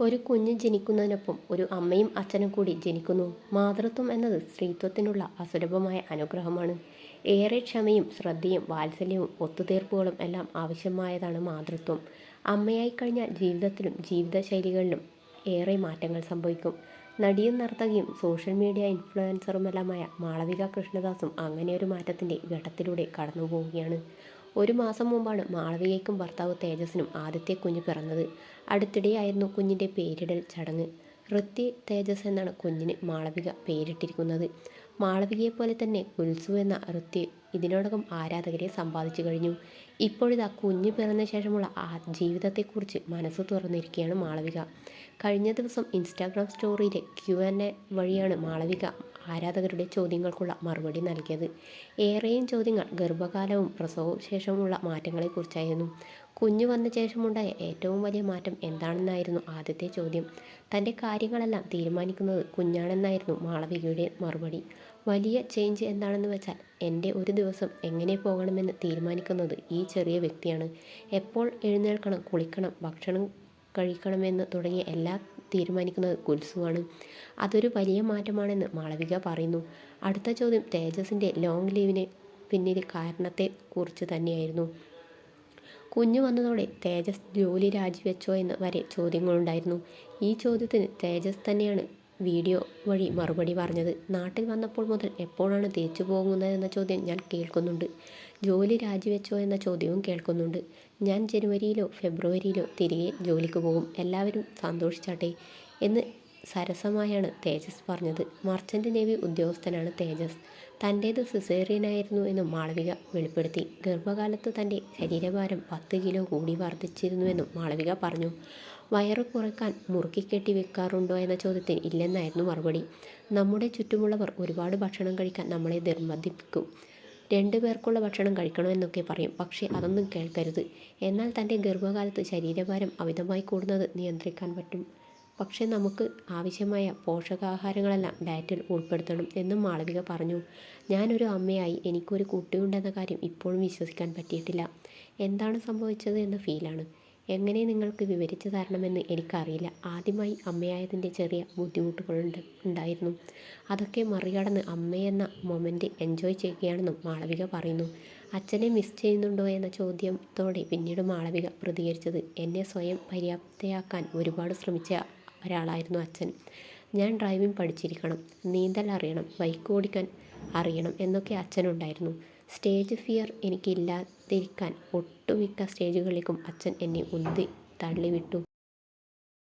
ഒരു കുഞ്ഞ് ജനിക്കുന്നതിനൊപ്പം ഒരു അമ്മയും അച്ഛനും കൂടി ജനിക്കുന്നു. മാതൃത്വം എന്നത് സ്ത്രീത്വത്തിനുള്ള അസുലഭമായ അനുഗ്രഹമാണ്. ഏറെ ക്ഷമയും ശ്രദ്ധയും വാത്സല്യവും ഒത്തുതീർപ്പുകളും എല്ലാം ആവശ്യമായതാണ് മാതൃത്വം. അമ്മയായി കഴിഞ്ഞാൽ ജീവിതത്തിലും ജീവിതശൈലികളിലും ഏറെ മാറ്റങ്ങൾ സംഭവിക്കും. നടിയും നർത്തകിയും സോഷ്യൽ മീഡിയ ഇൻഫ്ലുവൻസറുമെല്ലാമായ മാളവിക കൃഷ്ണദാസും അങ്ങനെ ഒരു മാറ്റത്തിന്റെ ഘട്ടത്തിലൂടെ കടന്നു പോവുകയാണ് ഒരു മാസം മുമ്പാണ് മാളവികയ്ക്കും ഭർത്താവ് തേജസ്സിനും ആദ്യത്തെ കുഞ്ഞ് പിറന്നത്. അടുത്തിടെയായിരുന്നു കുഞ്ഞിന്റെ പേരിടൽ ചടങ്ങ്. ഋത്തി തേജസ് എന്നാണ് കുഞ്ഞിന് മാളവിക പേരിട്ടിരിക്കുന്നത്. മാളവികയെ പോലെ തന്നെ കുൽസു എന്ന ഋത്തി ഇതിനോടകം ആരാധകരെ സമ്പാദിച്ചു കഴിഞ്ഞു. ഇപ്പോഴിതാ കുഞ്ഞ് പിറന്ന ശേഷമുള്ള ആ ജീവിതത്തെക്കുറിച്ച് മനസ്സ് തുറന്നിരിക്കുകയാണ് മാളവിക. കഴിഞ്ഞ ദിവസം ഇൻസ്റ്റാഗ്രാം സ്റ്റോറിയിലെ ക്യു എൻ എ വഴിയാണ് മാളവിക ആരാധകരുടെ ചോദ്യങ്ങൾക്കുള്ള മറുപടി നൽകിയത്. ഏറെയും ചോദ്യങ്ങൾ ഗർഭകാലവും പ്രസവവും ശേഷമുള്ള മാറ്റങ്ങളെക്കുറിച്ചായിരുന്നു. കുഞ്ഞു വന്ന ശേഷമുണ്ടായ ഏറ്റവും വലിയ മാറ്റം എന്താണെന്നായിരുന്നു ആദ്യത്തെ ചോദ്യം. തന്റെ കാര്യങ്ങളെല്ലാം തീരുമാനിക്കുന്നത് കുഞ്ഞാണെന്നായിരുന്നു മാളവികയുടെ മറുപടി. വലിയ ചേഞ്ച് എന്താണെന്ന് വെച്ചാൽ എന്റെ ഒരു ദിവസം എങ്ങനെ പോകണമെന്ന് തീരുമാനിക്കുന്നത് ഈ ചെറിയ വ്യക്തിയാണ്. എപ്പോൾ എഴുന്നേൽക്കണം കുളിക്കണം ഭക്ഷണം കഴിക്കണമെന്ന് തുടങ്ങിയ എല്ലാ തീരുമാനിക്കുന്നത് കുൽസുവാണ് അതൊരു വലിയ മാറ്റമാണെന്ന് മാളവിക പറയുന്നു. അടുത്ത ചോദ്യം തേജസിന്റെ ലോങ് ലീവിന് പിന്നിൽ കാരണത്തെ കുറിച്ച് തന്നെയായിരുന്നു. കുഞ്ഞു വന്നതോടെ തേജസ് ജോലി രാജിവെച്ചോ എന്ന് വരെ ചോദ്യങ്ങളുണ്ടായിരുന്നു. ഈ ചോദ്യത്തിന് തേജസ് തന്നെയാണ് വീഡിയോ വഴി മറുപടി പറഞ്ഞത്. നാട്ടിൽ വന്നപ്പോൾ മുതൽ എപ്പോഴാണ് തിരിച്ചു പോകുന്നത് എന്ന ചോദ്യം ഞാൻ കേൾക്കുന്നുണ്ട്. ജോലി രാജിവെച്ചോ എന്ന ചോദ്യവും കേൾക്കുന്നുണ്ട്. ഞാൻ ജനുവരിയിലോ ഫെബ്രുവരിയിലോ തിരികെ ജോലിക്ക് പോകും. എല്ലാവരും സന്തോഷിച്ചാട്ടെ എന്ന് സരസമായാണ് തേജസ് പറഞ്ഞത്. മർച്ചന്റ് നേവി ഉദ്യോഗസ്ഥനാണ് തേജസ്. തന്റേത് സിസേറിയനായിരുന്നു എന്ന് മാളവിക വെളിപ്പെടുത്തി. ഗർഭകാലത്ത് തന്റെ ശരീരഭാരം പത്ത് കിലോ കൂടി വർദ്ധിച്ചിരുന്നുവെന്നും മാളവിക പറഞ്ഞു. വയറ് കുറയ്ക്കാൻ മുറുക്കിക്കെട്ടി വെക്കാറുണ്ടോ എന്ന ചോദ്യത്തിന് ഇല്ലെന്നായിരുന്നു മറുപടി. നമ്മുടെ ചുറ്റുമുള്ളവർ ഒരുപാട് ഭക്ഷണം കഴിക്കാൻ നമ്മളെ നിർബന്ധിപ്പിക്കും. രണ്ടു പേർക്കുള്ള ഭക്ഷണം കഴിക്കണമെന്നൊക്കെ പറയും. പക്ഷേ അതൊന്നും കേൾക്കരുത്. എന്നാൽ തന്റെ ഗർഭകാലത്ത് ശരീരഭാരം അമിതമായി കൂടുന്നത് നിയന്ത്രിക്കാൻ പറ്റും. പക്ഷേ നമുക്ക് ആവശ്യമായ പോഷകാഹാരങ്ങളെല്ലാം ഡയറ്റിൽ ഉൾപ്പെടുത്തണം എന്നും മാളവിക പറഞ്ഞു. ഞാനൊരു അമ്മയായി എനിക്കൊരു കുട്ടിയുണ്ടെന്ന കാര്യം ഇപ്പോഴും വിശ്വസിക്കാൻ പറ്റിയിട്ടില്ല. എന്താണ് സംഭവിച്ചത് എന്ന ഫീലാണ്. എങ്ങനെ നിങ്ങൾക്ക് വിവരിച്ചു തരണമെന്ന് എനിക്കറിയില്ല. ആദ്യമായി അമ്മയായതിന്റെ ചെറിയ ബുദ്ധിമുട്ടുകളുണ്ട് ഉണ്ടായിരുന്നു. അതൊക്കെ മറികടന്ന് അമ്മയെന്ന മൊമെന്റ് എൻജോയ് ചെയ്യുകയാണെന്നും മാളവിക പറയുന്നു. അച്ഛനെ മിസ് ചെയ്യുന്നുണ്ടോ എന്ന ചോദ്യത്തോടെ പിന്നീട് മാളവിക പ്രതികരിച്ചത് എന്നെ സ്വയം പര്യാപ്തയാക്കാൻ ഒരുപാട് ശ്രമിച്ച ഒരാളായിരുന്നു അച്ഛൻ. ഞാൻ ഡ്രൈവിംഗ് പഠിച്ചിരിക്കണം. നീന്തൽ അറിയണം. ബൈക്ക് ഓടിക്കാൻ അറിയണം എന്നൊക്കെ അച്ഛനുണ്ടായിരുന്നു. സ്റ്റേജ് ഫിയർ എനിക്കില്ലാതിരിക്കാൻ ഒട്ടുമിക്ക സ്റ്റേജുകളിലേക്കും അച്ഛൻ എന്നെ ഉന്തി തള്ളിവിട്ടു.